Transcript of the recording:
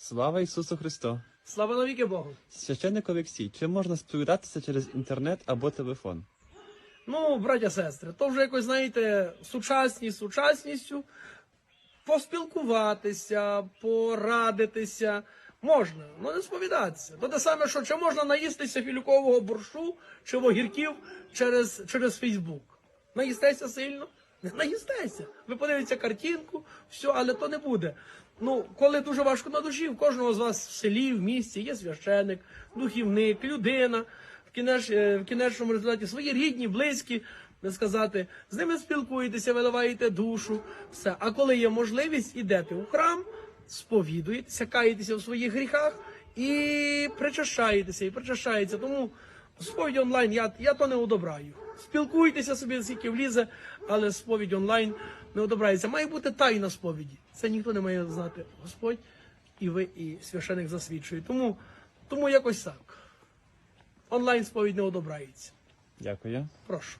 Слава Ісусу Христу! Слава навіки Богу. Священник Олексій, чи можна сповідатися через інтернет або телефон? Ну, браття сестри, то вже якось, знаєте, сучасність сучасністю поспілкуватися, порадитися можна, але не сповідатися. То те саме, що чи можна наїстися філюкового борщу чи огірків через, через Фейсбук. Наїстеся сильно? Не наїстеся. Ви подивіться картинку, все, але то не буде. Ну, коли дуже важко на душі, в кожного з вас в селі, в місті є священик, духівник, людина, в, кінеч, е, в кінечному результаті свої рідні, близькі, не сказати, з ними спілкуєтеся, виливаєте душу, все. А коли є можливість, ідете у храм, сповідуєтеся, каєтеся в своїх гріхах і причащаєтеся, і причащається. Тому сповідь онлайн я, я то не одобраю. Спілкуйтеся собі, скільки влізе, але сповідь онлайн не одобрається. Має бути тайна сповіді. Це ніхто не має знати. Господь і ви, і священик засвідчує. Тому, тому якось так. Онлайн сповідь не одобрається. Дякую. Прошу.